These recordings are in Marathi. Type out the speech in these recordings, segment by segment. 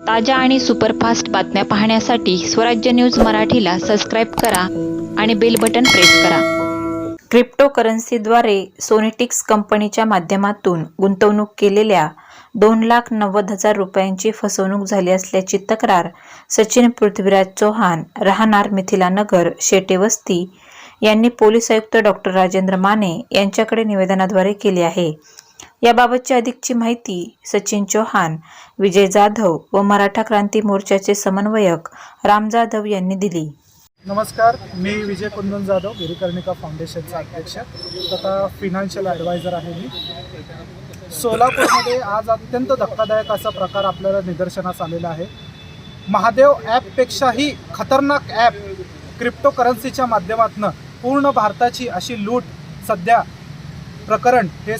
ताज्या आणि सुपरफास्ट बातम्या पाहण्यासाठी स्वराज्य न्यूज मराठीला सबस्क्राईब करा आणि बेल बटन प्रेस करा. क्रिप्टोकरन्सीद्वारे सोनेटिक्स कंपनीच्या माध्यमातून गुंतवणूक केलेल्या दोन लाख नव्वद हजार रुपयांची फसवणूक झाली असल्याची तक्रार सचिन पृथ्वीराज चौहान राहणार मिथिलानगर शेटेवस्ती यांनी पोलीस आयुक्त डॉक्टर राजेंद्र माने यांच्याकडे निवेदनाद्वारे केली आहे. याबाबतची अधिकची माहिती सचिन चौहान विजय जाधव व मराठा क्रांती मोर्चाचे समन्वयक राम जाधव यांनी दिली. नमस्कार मी विजय कुंदन जाधव गिरीकर्णिका फाउंडेशनचा अध्यक्ष. तथा फिनान्शियल ॲडवायझर आहे मी. सोलापूरमध्ये आज अत्यंत धक्कादायक असा प्रकार आपल्याला निदर्शनास आलेला आहे. महादेव ॲपपेक्षाही खतरनाक ॲप क्रिप्टोकरन्सीच्या माध्यमातून पूर्ण भारताची अशी लूट सध्या प्रकरण हे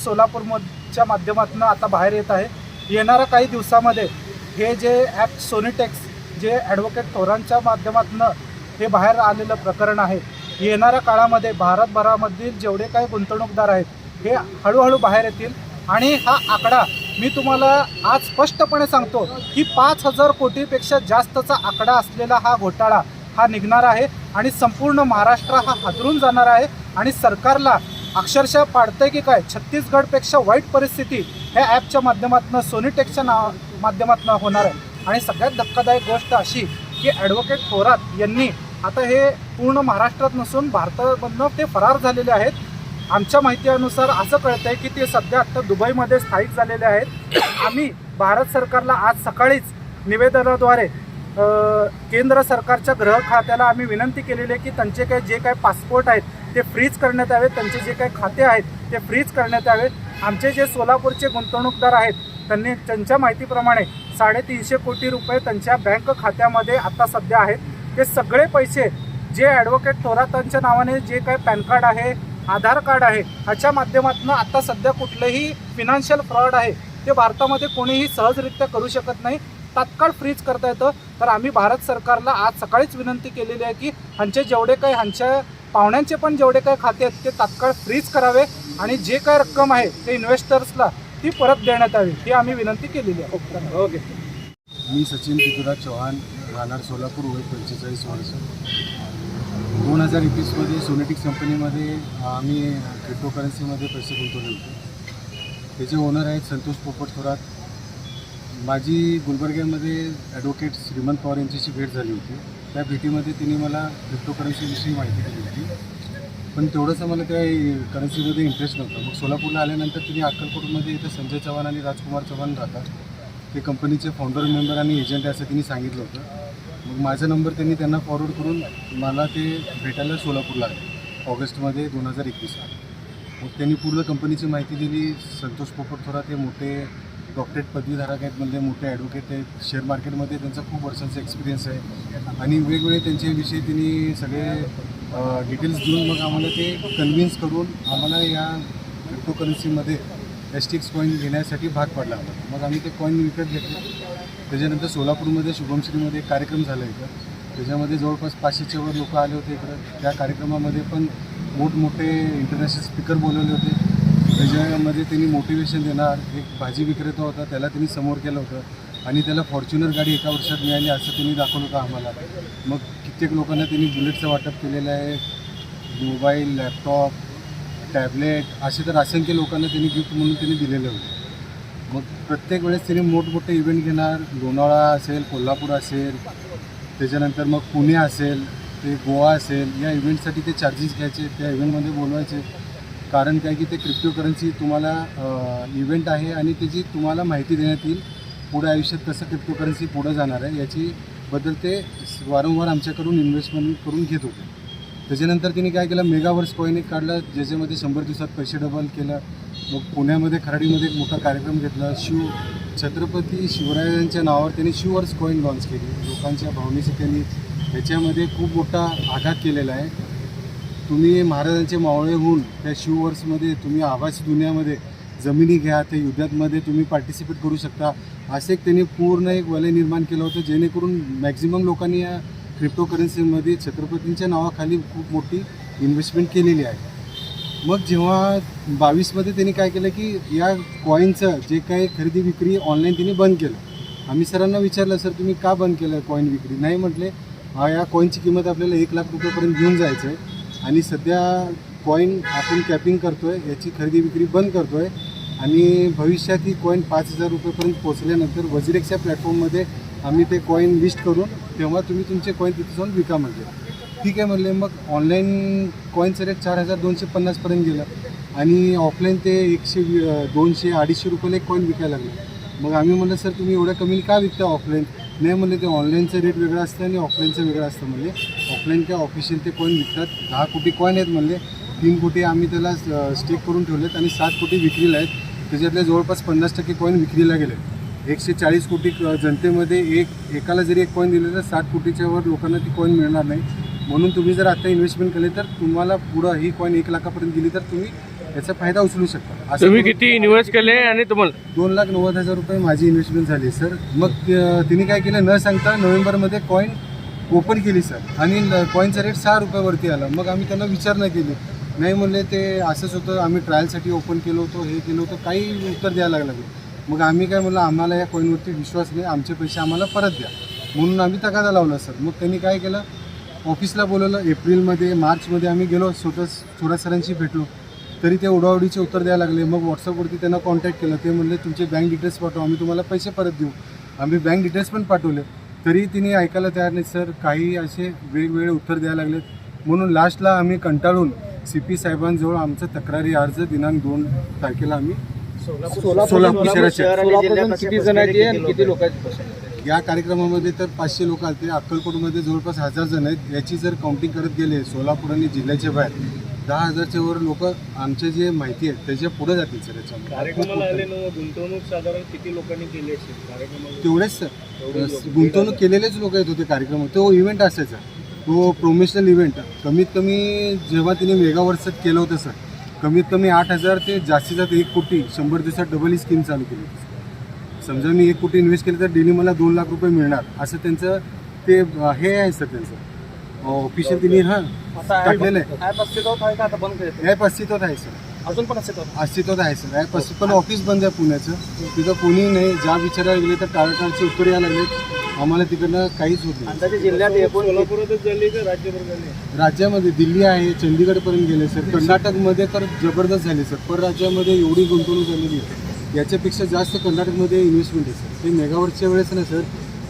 ॲपच्या माध्यमातून आता बाहेर येत आहे. येणाऱ्या काही दिवसामध्ये हे जे ॲप सोनिटेक्स जे ॲडव्होकेट थोरांच्या माध्यमातून हे बाहेर आलेलं प्रकरण आहे. येणाऱ्या काळामध्ये भारतभरामधील जेवढे काही गुंतवणूकदार आहेत हे हळूहळू बाहेर येतील. आणि हा आकडा मी तुम्हाला आज स्पष्टपणे सांगतो की पाच हजार कोटीपेक्षा जास्तचा आकडा असलेला हा घोटाळा हा निघणार आहे आणि संपूर्ण महाराष्ट्र हा हादरून जाणार आहे आणि सरकारला अक्षरशः पाडतंय की काय? छत्तीसगडपेक्षा वाईट परिस्थिती ह्या ॲपच्या माध्यमातून सोनीटेकच्या नाव माध्यमातून होणार आहे. आणि सगळ्यात धक्कादायक गोष्ट अशी की ॲडव्होकेट थोरात यांनी आता हे पूर्ण महाराष्ट्रात नसून भारतामधनं ते फरार झालेले आहेत. आमच्या माहितीनुसार असं कळतं आहे की ते सध्या आत्ता दुबईमध्ये स्थायिक झालेले आहेत. आम्ही भारत सरकारला आज सकाळीच निवेदनाद्वारे केंद्र सरकारच्या गृह खात्याला आम्ही विनंती केलेली आहे की त्यांचे काही जे काही पासपोर्ट आहेत ते फ्रीज करण्यात यावेत. त्यांचे जे काही खाते आहेत ते फ्रीज करण्यात यावेत. आमचे जे सोलापूरचे गुंतवणूकदार आहेत त्यांनी त्यांच्या माहितीप्रमाणे साडेतीनशे कोटी रुपये त्यांच्या बँक खात्यामध्ये आता सध्या आहेत. ते सगळे पैसे जे ॲडव्होकेट थोरातांच्या नावाने जे काही पॅन कार्ड आहे आधार कार्ड आहे ह्याच्या माध्यमातून आता सध्या कुठलंही फिनान्शियल फ्रॉड आहे ते भारतामध्ये कोणीही सहजरित्या करू शकत नाही. तात्काळ फ्रीज करता येतं. तर आम्ही भारत सरकारला आज सकाळीच विनंती केलेली आहे की ह्यांचे जेवढे काही ह्यांच्या पाहुण्यांचे पण जेवढे काही खाते आहेत ते तात्काळ फ्रीज करावे आणि जे काही रक्कम आहे ते इन्व्हेस्टर्सला ती परत देण्यात यावी ही आम्ही विनंती केलेली आहे. ओके. मी सचिन पृथ्वीराज चव्हाण राहणार सोलापूर वय पंचेचाळीस वर्ष. दोन हजार एकवीसमध्ये सोनेटिक्स कंपनीमध्ये आम्ही क्रिप्टोकरन्सीमध्ये पैसे गुंतवले होते. त्याचे ओनर आहेत संतोष पोपट थोरात. माझी गुलबर्ग्यामध्ये ॲडव्होकेट श्रीमंत पवार यांच्याशी भेट झाली होती. त्या भेटीमध्ये तिने मला क्रिप्टोकरन्सीविषयी माहिती दिली होती. पण तेवढंसं मला त्या करन्सीमध्ये इंटरेस्ट नव्हता. मग सोलापूरला आल्यानंतर तिने अक्कलकोटमध्ये इथं संजय चव्हाण आणि राजकुमार चव्हाण राहतात. ते कंपनीचे फाउंडर मेंबर आणि एजंट असं तिने सांगितलं होतं. मग माझा नंबर त्यांनी त्यांना फॉरवर्ड करून मला ते भेटायला सोलापूरला आले ऑगस्टमध्ये दोन हजार एकवीसला मग त्यांनी पूर्ण कंपनीची माहिती दिली. संतोष पोपट थोरात हे मोठे डॉक्टरेट पदवीधारक आहेत म्हणजे मोठे ॲडव्होकेट आहेत. शेअर मार्केटमध्ये त्यांचा खूप वर्षांचा एक्सपिरियन्स आहे. आणि वेगवेगळे त्यांच्याविषयी त्यांनी सगळे डिटेल्स देऊन मग आम्हाला ते कन्व्हिन्स करून आम्हाला या क्रिप्टोकरन्सीमध्ये एस्टिक्स कॉईन घेण्यासाठी भाग पडला. मग आम्ही ते कॉईन विकत घेतले. त्याच्यानंतर सोलापूरमध्ये शुभमश्रीमध्ये एक कार्यक्रम झाला इथं. त्याच्यामध्ये जवळपास पाचशेच्या वर लोक आले होते इकडं. त्या कार्यक्रमामध्ये पण मोठमोठे इंटरनॅशनल स्पीकर बोलवले होते. त्याच्यामध्ये त्यांनी मोटिवेशन देणार एक भाजी विक्रेता होता त्याला त्यांनी समोर केलं होतं. आणि त्याला फॉर्च्युनर गाडी एका वर्षात मिळाली असं त्यांनी दाखवलं होतं आम्हाला. मग कित्येक लोकांना त्यांनी बुलेटचं वाटप केलेलं आहे. मोबाईल लॅपटॉप टॅबलेट असे तर असंख्य लोकांना त्यांनी गिफ्ट म्हणून त्यांनी दिलेले होते. मग प्रत्येक वेळेस त्यांनी मोठमोठे इव्हेंट घेणार. लोणावळा असेल कोल्हापूर असेल त्याच्यानंतर मग पुणे असेल ते गोवा असेल या इव्हेंटसाठी ते चार्जेस घ्यायचे त्या इव्हेंटमध्ये बोलवायचे. कारण काय की ते क्रिप्टोकरन्सी तुम्हाला इव्हेंट आहे आणि त्याची तुम्हाला माहिती देण्यात येईल पुढे आयुष्यात कसं क्रिप्टोकरन्सी पुढं जाणार आहे याची बद्दल ते वारंवार आमच्याकडून इन्व्हेस्टमेंट करून घेत होते. त्याच्यानंतर त्यांनी काय केलं मेगावर्स कॉईन एक काढलं ज्याच्यामध्ये शंभर दिवसात पैसे डबल केलं. मग पुण्यामध्ये खराडीमध्ये एक मोठा कार्यक्रम घेतला. शिव छत्रपती शिवरायांच्या नावावर त्यांनी शिवर्स कॉईन लॉन्च केली. लोकांच्या भावनेशी त्यांनी ह्याच्यामध्ये खूप मोठा आघात केलेला आहे. तुम्ही महाराजांचे मावळे होऊन त्या शिववर्समध्ये तुम्ही आभासी दुनियामध्ये जमिनी घ्या त्या युद्धातमध्ये तुम्ही पार्टिसिपेट करू शकता. असे एक त्यांनी पूर्ण एक वलय निर्माण केलं होतं जेणेकरून मॅक्झिमम लोकांनी या क्रिप्टोकरन्सीमध्ये छत्रपतींच्या नावाखाली खूप मोठी इन्व्हेस्टमेंट केलेली आहे. मग जेव्हा बावीसमध्ये त्यांनी काय केलं की या कॉईनचं जे काही खरेदी विक्री ऑनलाईन त्यांनी बंद केलं. आम्ही सरांना विचारलं सर तुम्ही का बंद केलं कॉईन विक्री? नाही म्हटले. हा या कॉईनची किंमत आपल्याला एक लाख रुपयापर्यंत घेऊन जायचं आहे आणि सध्या कॉईन आपण कॅपिंग करतो आहे याची खरेदी विक्री बंद करतो आहे आणि भविष्यात ही कॉईन पाच हजार रुपयेपर्यंत पोहोचल्यानंतर वजिरेक्सच्या प्लॅटफॉर्ममध्ये आम्ही ते कॉईन लिस्ट करून तेव्हा तुम्ही तुमचे कॉईन तिथे जाऊन विका म्हणजे. ठीक आहे म्हणले मग ऑनलाईन कॉईनचं रेट चार हजार दोनशे पन्नासपर्यंत गेलं. आणि ऑफलाईन ते एकशे दोनशे अडीचशे रुपयाला एक कॉईन विकायला लागले. मग आम्ही म्हणलं सर तुम्ही एवढ्या कमी का विकता ऑफलाईन नाही म्हणले ते ऑनलाईनचं रेट वेगळं असतं आणि ऑफलाईनचं वेगळं असतं म्हणले ऑफलाईन काय ऑफिशियल ते कॉईन विकतात. दहा कोटी कॉईन आहेत म्हणले. तीन कोटी आम्ही त्याला स्टेक करून ठेवलेत आणि सात कोटी विक्रीला आहेत. त्याच्यातले जवळपास पन्नास टक्के कॉईन विक्रीला गेले एकशे चाळीस कोटी जनतेमध्ये एक एकाला जरी एक कॉईन दिले तर सात कोटीच्या वर लोकांना ती कॉईन मिळणार नाही. म्हणून तुम्ही जर आता इन्व्हेस्टमेंट केले तर तुम्हाला पुढं ही कॉईन एक लाखापर्यंत दिली तर तुम्ही याचा फायदा उचलू शकता. असं तुम्ही करून किती इन्व्हेस्ट केले आणि तुम्हाला? दोन लाख नव्वद हजार रुपये माझी इन्व्हेस्टमेंट झाली सर मग अं, तिने काय केलं न सांगता नोव्हेंबरमध्ये कॉईन ओपन केली सर आणि कॉईनचा रेट सहा रुपयावरती आला. मग आम्ही त्यांना विचारणा केली. नाही म्हणले ते असंच होतं आम्ही ट्रायलसाठी ओपन केलं होतं हे केलं होतं काही उत्तर द्यायला लागलं मग आम्ही काय म्हणलं आम्हाला या कॉईनवरती विश्वास नाही आमचे पैसे आम्हाला परत द्या. म्हणून आम्ही तगादा लावला सर मग त्यांनी काय केलं ऑफिसला बोलवलं. एप्रिलमध्ये मार्चमध्ये आम्ही गेलो स्वतः थोड्या सरांशी भेटलो. तरी ते उडावडीचे उत्तर द्यायला लागले. मग व्हॉट्सअपवरती त्यांना कॉन्टॅक्ट केलं. ते म्हणले तुमचे बँक डिटेल्स पाठवा. आम्ही तुम्हाला पैसे परत देऊ. आम्ही बँक डिटेल्स पण पाठवले. तरी तिने ऐकायला तयार नाही. सर काही असे वेगवेगळे उत्तर द्यायला लागलेत. म्हणून लास्टला आम्ही कंटाळून सी पी साहेबांजवळ आमचा तक्रारी अर्ज दिनांक दोन तारखेला आम्ही सोलापूर आहे? या कार्यक्रमामध्ये तर पाचशे लोक आले अक्कलकोटमध्ये जवळपास हजार जण आहेत. याची जर काउंटिंग करत गेले सोलापूर आणि जिल्ह्याच्या बाहेर दहा हजारच्या वर लोक आमचे जे माहिती आहेत त्याच्या पुढे जातील सर कार्यक्रमाला आले ना गुंतवणूक साधारण किती लोकांनी केली असेल? कार्यक्रमाला तेवढेच सर. गुंतवणूक केलेलेच लोक येत होते कार्यक्रम तो इव्हेंट असायचा तो प्रोमेशनल इव्हेंट कमीत कमी जेव्हा तिने मेगा वर्षात केलं होतं सर कमीत कमी आठ हजार ते जास्तीत जास्त एक कोटी शंभर दिवसात डबल ही स्कीम चालू केली होती समजा मी एक कोटी इन्व्हेस्ट केलं तर डेली मला दोन लाख रुपये मिळणार असं त्यांचं ते हे आहे सर त्यांचं. ऑफिशियल तिने हां टाकलेलं आहे. ॲप अस्तित्वात आहे का? आता बंद केलं ॲप अस्तित्वात आहे सर. अजून पण अस्तित्वात अस्तित्वात आहे सर. ॲप अस्तित्व पण ऑफिस बंद आहे पुण्याचं. तिथं कोणी नाही. ज्या विचारायला गेले तर टाळाटाळचे उत्तर यायला लागले आम्हाला तिकडनं काहीच होत नाही. अंदाजे जिल्ह्यात एकूण सोलापुरातच झाली का राज्यभर झाली राज्यामध्ये दिल्ली आहे चंदीगडपर्यंत गेले सर. कर्नाटकमध्ये तर जबरदस्त झाले सर. पर राज्यामध्ये एवढी गुंतवणूक झालेली आहे. याच्यापेक्षा जास्त कर्नाटकमध्ये इन्व्हेस्टमेंट आहे सर. ते मेगावरच्या वेळेस ना सर.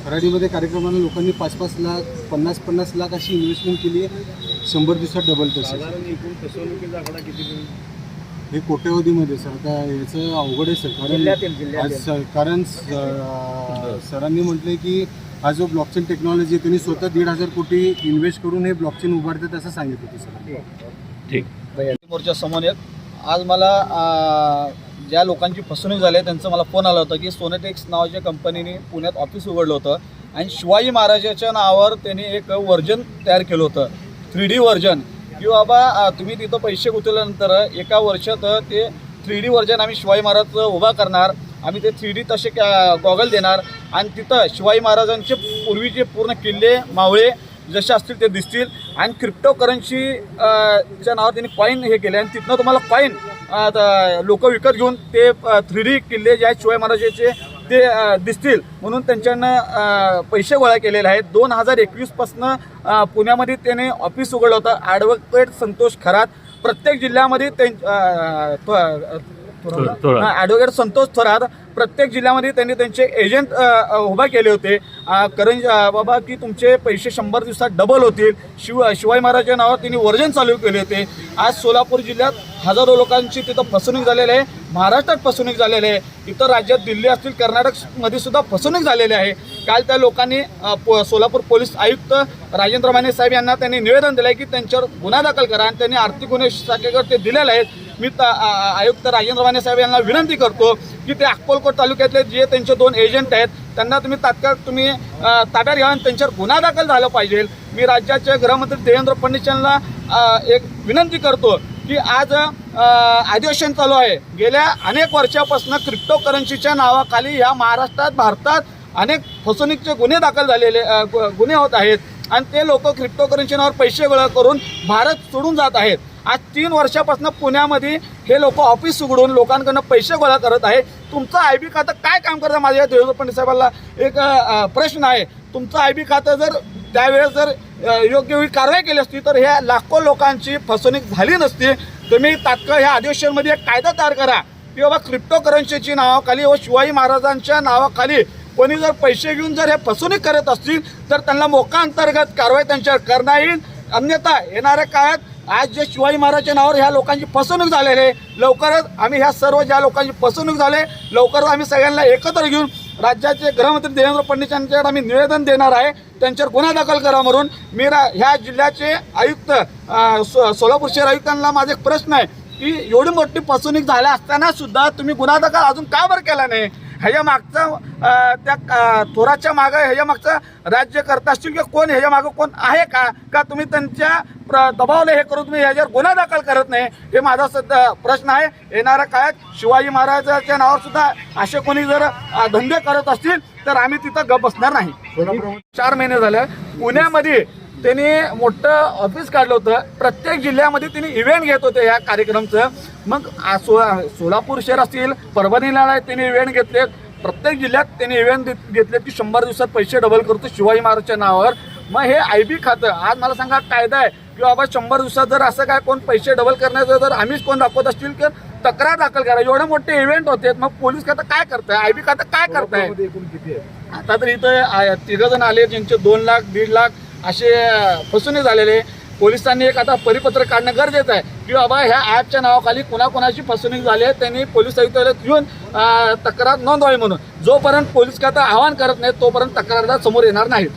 खराडीमध्ये कार्यक्रमाला लोकांनी पाच पाच लाख पन्नास पन्नास लाख अशी इन्व्हेस्टमेंट केली आहे. शंभर दिवसात डबल पैसे साधारण एकूण फसवणुकीचा आकडा किती होईल? हे कोट्यवधीमध्ये सर आता याचं अवघड आहे सर कारण जिल्ह्यातील आज जिल्ह्यातील सर- कारण स- सरांनी म्हटले की हा जो ब्लॉकचेन टेक्नॉलॉजी आहे त्यांनी स्वतः दीड हजार कोटी इन्व्हेस्ट करून हे ब्लॉकचेन उभारतात असं सांगितलं होतं सर. मोर्चा समोर आज मला अं, ज्या लोकांची फसवणूक झाली आहे त्यांचं मला फोन आला होता की सोनेटेक्स नावाच्या कंपनीने पुण्यात ऑफिस उघडलं होतं. आणि शिवाजी महाराजाच्या नावावर त्यांनी एक व्हर्जन तयार केलं होतं. Three D version. की बाबा तुम्ही तिथं पैसे गुंतवल्यानंतर एका वर्षात ते थ्री डी व्हर्जन आम्ही शिवाजी महाराज उभा करणार. आम्ही ते थ्री डी तसे गॉगल देणार. आणि तिथं शिवाजी महाराजांचे पूर्वीचे पूर्ण किल्ले मावळे जसे असतील ते दिसतील. आणि क्रिप्टो करन्सी च्या नावावर त्यांनी कॉईन हे केले. आणि तिथनं तुम्हाला कॉईन लोक विकत घेऊन ते थ्री डी किल्ले जे आहेत शिवाजी महाराजाचे ते दिसतील. म्हणून त्यांच्यानं पैसे गोळा केलेले आहेत. दोन हजार एकवीसपासनं पुण्यामध्ये त्याने ऑफिस उघडलं होतं. ॲडव्होकेट संतोष खरात प्रत्येक जिल्ह्यामध्ये त्यां. ॲडव्होकेट संतोष थोरात. प्रत्येक जिल्ह्यामध्ये त्यांनी त्यांचे एजंट उभा केले होते. करंज बाबा की तुमचे पैसे शंभर दिवसात डबल होतील. शिव शिवाजी महाराजांच्या नावावर त्यांनी वर्जन चालू केले होते. आज सोलापूर जिल्ह्यात हजारो लोकांची तिथं फसवणूक झालेली आहे. महाराष्ट्रात फसवणूक झालेली आहे. इतर राज्यात दिल्ली असतील कर्नाटकमध्ये सुद्धा फसवणूक झालेली आहे. काल त्या लोकांनी पो- सोलापूर पोलीस आयुक्त राजेंद्र माने साहेब यांना त्यांनी निवेदन दिलं आहे की त्यांच्यावर गुन्हा दाखल करा आणि त्यांनी आर्थिक गुन्हे शाखेकडे ते दिलेले आहेत. मी त- आयुक्त राजेंद्र माने साहेब यांना विनंती करतो की ते अक्कलकोट तालुक्यातले जे त्यांचे दोन एजंट आहेत त्यांना तुम्ही तात्काळ तुम्ही ताब्यात घ्या आणि त्यांच्यावर गुन्हा दाखल झाला पाहिजे. मी राज्याचे गृहमंत्री देवेंद्र फडणवीस यांना एक विनंती करतो की आज अधिवेशन चालू आहे. गेल्या अनेक वर्षापासून क्रिप्टो करन्सीच्या नावाखाली या महाराष्ट्रात भारतात अनेक फसवणुकीचे गुन्हे दाखल झालेले गु- गुन्हे होत आहेत. आणि ते लोक क्रिप्टो करन्सी नावावर पैसे गोळा करून भारत सोडून जात आहेत. आज तीन वर्षापासून पुण्यामध्ये हे लोक ऑफिस उघडून लोकांकडनं पैसे गोळा करत आहे. तुमचं आय बी खातं काय काम करतं माझ्या देवेंद्र फडणवीस साहेबांना एक प्रश्न आहे. तुमचं आय बी खातं जर त्यावेळेस जर योग्य वेळी कारवाई केली असती तर ह्या लाखो लोकांची फसवणूक झाली नसती. तुम्ही तात्काळ ह्या अधिवेशनमध्ये एक कायदा तयार करा की बाबा क्रिप्टो करन्सीची नावाखाली व शिवाजी महाराजांच्या नावाखाली कोणी जर पैसे घेऊन जर हे फसवणूक करत असतील तर त्यांना मोका अंतर्गत कारवाई त्यांच्यावर करणार येईल. अन्यथा येणाऱ्या काळात आज जे शिवाजी महाराजच्या नावावर ह्या लोकांची फसवणूक झालेली आहे लवकरच आम्ही ह्या सर्व ज्या लोकांची फसवणूक झाले लवकरच आम्ही सगळ्यांना एकत्र घेऊन राज्याचे गृहमंत्री देवेंद्र फडणवीस यांच्याकडे आम्ही निवेदन देणार आहे. त्यांच्यावर गुन्हा दाखल करा म्हणून मी रा ह्या जिल्ह्याचे आयुक्त सो सोलापूर शहर आयुक्तांना माझा एक प्रश्न आहे की एवढी मोठी फसवणूक झाल्या असताना सुद्धा तुम्ही गुन्हा दाखल अजून का बरं केला नाही? ह्याच्या मागचा अ, त्या थोराच्या मागं ह्याच्या मागचं राज्य करत असतील किंवा कोण ह्याच्या मागं कोण आहे का? का तुम्ही त्यांच्या प्र दबावले हे करून तुम्ही ह्याच्यावर गुन्हा दाखल करत नाही? हे माझा सध्या प्रश्न आहे. येणाऱ्या काळात शिवाजी महाराजाच्या नावावर सुद्धा असे कोणी जर धंदे करत असतील तर आम्ही तिथं गप बसणार नाही. चार महिने झाले. पुण्यामध्ये त्यांनी मोठं ऑफिस काढलं होतं. प्रत्येक जिल्ह्यामध्ये त्यांनी इव्हेंट घेत होते या कार्यक्रमचं. मग सो सोलापूर शहर असतील परभणीला त्यांनी इव्हेंट घेतले. प्रत्येक जिल्ह्यात त्यांनी इव्हेंट घेतले की शंभर दिवसात पैसे डबल करतो शिवाजी महाराजच्या नावावर. मग हे आय बी खातं. आज मला सांगा कायदा आहे की बाबा शंभर दिवसात जर असं काय कोण पैसे डबल करण्याचं जर आम्हीच कोण दाखवत असतील तर तक्रार दाखल करा. एवढे मोठे इव्हेंट होते. मग पोलीस खातं काय करताय? आय बी खातं काय करताय? आता तर इथं तिघ जण आले ज्यांचे दोन लाख दीड लाख असे अ, फसवणूक झालेले पोलिसांनी एक आता परिपत्रक काढणं गरजेचं आहे की बाबा ह्या ॲपच्या नावाखाली कुणाकुणाची फसवणूक झाली आहे त्यांनी पोलीस आयुक्तालयात येऊन तक्रार नोंदवावी म्हणून. जोपर्यंत पोलीस आता आवाहन करत नाही तोपर्यंत तक्रारदार समोर येणार नाहीत.